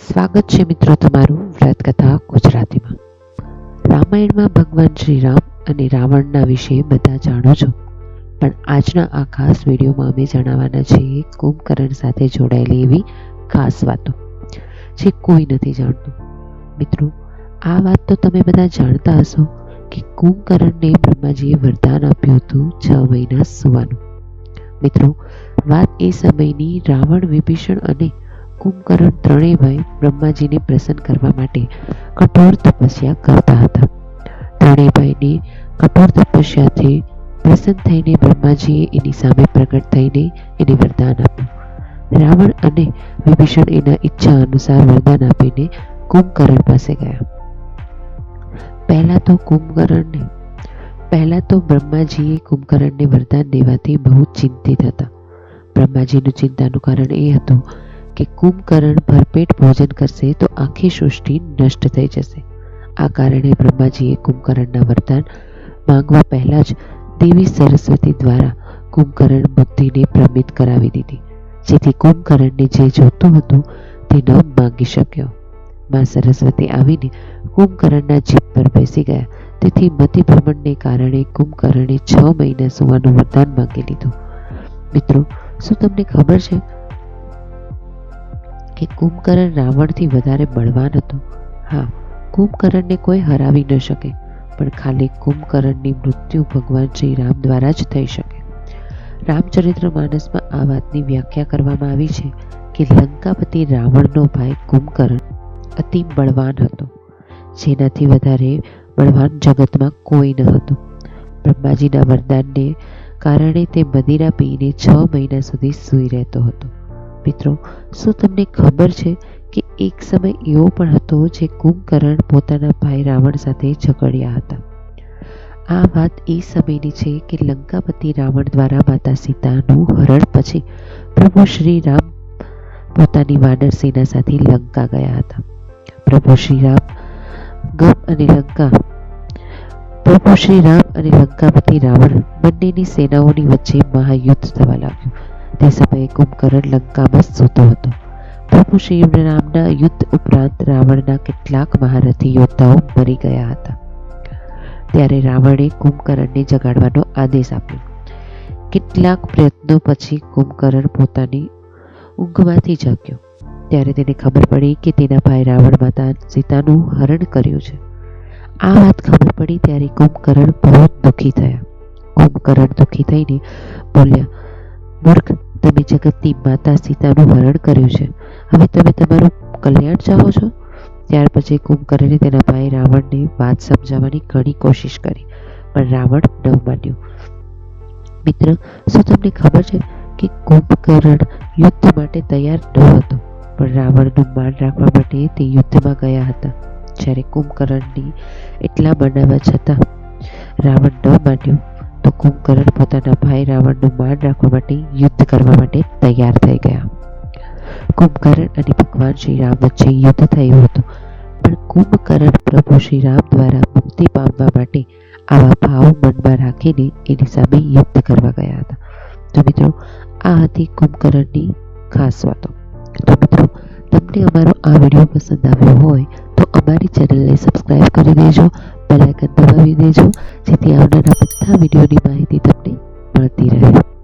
સ્વાગત છે મિત્રો તમારું વ્રત કથા ગુજરાતીમાં. રામાયણમાં ભગવાન શ્રી રામ અને રાવણના વિશે બધા જાણો છો. પણ આજના આ ખાસ વિડીયોમાં અમે જણાવવાના છીએ કુંભકર્ણ સાથે જોડાયેલી એવી ખાસ વાતો, જે કોઈ નથી જાણતું. મિત્રો, આ વાત તો તમે બધા જાણતા હશો કે કુંભકર્ણને બ્રહ્માજીએ વરદાન આપ્યું હતું છ મહિના સુવાનું. મિત્રો, વાત એ સમયની રાવણ વિભીષણ અને કુંભકર્ણ ત્રણેય ભાઈ બ્રહ્માજીને પ્રસન્ન કરવા માટે કઠોર તપસ્યા કરતા હતા. ત્રણેય ભાઈની કઠોર તપસ્યાથી પ્રસન્ન થઈને બ્રહ્માજીએ એની સામે પ્રગટ થઈને એને વરદાન આપ્યું. રાવણ અને વિભીષણ એના ઈચ્છા અનુસાર વરદાન આપીને કુંભકર્ણ પાસે ગયા. પહેલા તો કુંભકર્ણને પહેલા તો બ્રહ્માજીએ કુંભકર્ણને વરદાન દેવાથી બહુ ચિંતિત હતા. બ્રહ્માજીનું ચિંતાનું કારણ એ હતું કે કુંભકર્ણ ભરપેટ ભોજન કરશે તો આખી સૃષ્ટિ નષ્ટ થઈ જશે. આ કારણે બ્રહ્માજીએ કુંભકર્ણના વરદાન માંગવા પહેલા જ દેવી સરસ્વતી દ્વારા કુંભકર્ણ બુદ્ધિને ભ્રમિત કરાવી દીધી, જેથી કુંભકર્ણને જે જોતું હતું તે ન માંગી શક્યો. માં સરસ્વતી આવીને કુંભકર્ણના જીભ પર બેસી ગયા, તેથી મતિભ્રમણને કારણે કુંભકર્ણે છ મહિના સુવાનું વરદાન માંગી લીધું. મિત્રો, શું તમને ખબર છે કે કુંભકરણ રાવણથી વધારે બળવાન હતો. હા, કુંભકરણને કોઈ હરાવી ન શકે, પણ ખાલી કુંભકરણની મૃત્યુ ભગવાન શ્રી રામ દ્વારા જ થઈ શકે. રામચરિત્ર માનસમાં આ વાતની વ્યાખ્યા કરવામાં આવી છે કે લંકાપતિ રાવણનો ભાઈ કુંભકરણ અતિ બળવાન હતો. જેનાથી વધારે બળવાન જગતમાં કોઈ ન હતું. બ્રહ્માજીના વરદાનને કારણે તે મદિરા પીને છ મહિના સુધી સૂઈ રહેતો હતો. મિત્રો, શું તમને ખબર છે કે એક સમય એવો પણ હતો જે કુંભકર્ણ પોતાના ભાઈ રાવણ સાથે ઝઘડ્યા હતા? આ વાત એ સમયની છે કે લંકાપતિ રાવણ દ્વારા માતા સીતાનું હરણ પછી પ્રભુ શ્રી રામ પોતાની વાનર સેના સાથે લંકા ગયા હતા. પ્રભુ શ્રી રામ ગમ અને લંકા, પ્રભુ શ્રી રામ અને લંકાપતિ રાવણ બંનેની સેનાઓની વચ્ચે મહાયુદ્ધ થવા લાગ્યું. તે સમયે કુંભકર્ણ લંકામાં સૂતો હતો. પ્રભુ શ્રી નામના યુદ્ધ ઉપરાંત રાવણના કેટલાક મહારથી યોદ્ધાઓ મરી ગયા હતા. ત્યારે રાવણે કુંભકર્ણને જગાડવાનો આદેશ આપ્યો. કેટલાક પ્રયત્નો પછી કુંભકર્ણ પોતાની ઊંઘમાંથી જાગ્યો. ત્યારે તેને ખબર પડી કે તેના ભાઈ રાવણ માતા સીતાનું હરણ કર્યું છે. આ વાત ખબર પડી ત્યારે કુંભકર્ણ બહુ દુઃખી થયા. કુંભકર્ણ દુઃખી થઈને બોલ્યા, મૂર્ખ તમે જગતની માતા સીતાનું હરણ કર્યું છે. હવે તમે તમારું કલ્યાણ ચાહો છો? ત્યાર પછી કુંભકર્ણે તેના ભાઈ રાવણને વાત સમજાવવાની ઘણી કોશિશ કરી, પણ રાવણ ન માન્યો. મિત્ર, શું તમને ખબર છે કે કુંભકર્ણ યુદ્ધ માટે તૈયાર ન હતો, પણ રાવણનું માન રાખવા માટે તે યુદ્ધમાં ગયા હતા, જ્યારે કુંભકર્ણની એટલા બનાવવા છતાં રાવણ ન માન્યું. તો કુંભકર્ણ પોતાના ભાઈ રાવણનું માન રાખવા માટે યુદ્ધ કરવા માટે તૈયાર થઈ ગયા. કુંભકરણ અને ભગવાન શ્રી રામ વચ્ચે યુદ્ધ થયું હતું, પણ કુંભકરણ પ્રભુ શ્રી રામ દ્વારા મુક્તિ પામવા માટે આવા ભાવ મનમાં રાખીને એની સામે યુદ્ધ કરવા ગયા હતા. તો મિત્રો, આ હતી કુંભકરણની ખાસ વાતો. તો મિત્રો, તમને અમારો આ વીડિયો પસંદ આવ્યો હોય તો અમારી ચેનલને સબસ્ક્રાઈબ કરી દેજો બેલ આઇકન દબાવી દેજો જેથી આવનારા બધા વિડીયોની માહિતી તમને મળતી રહે.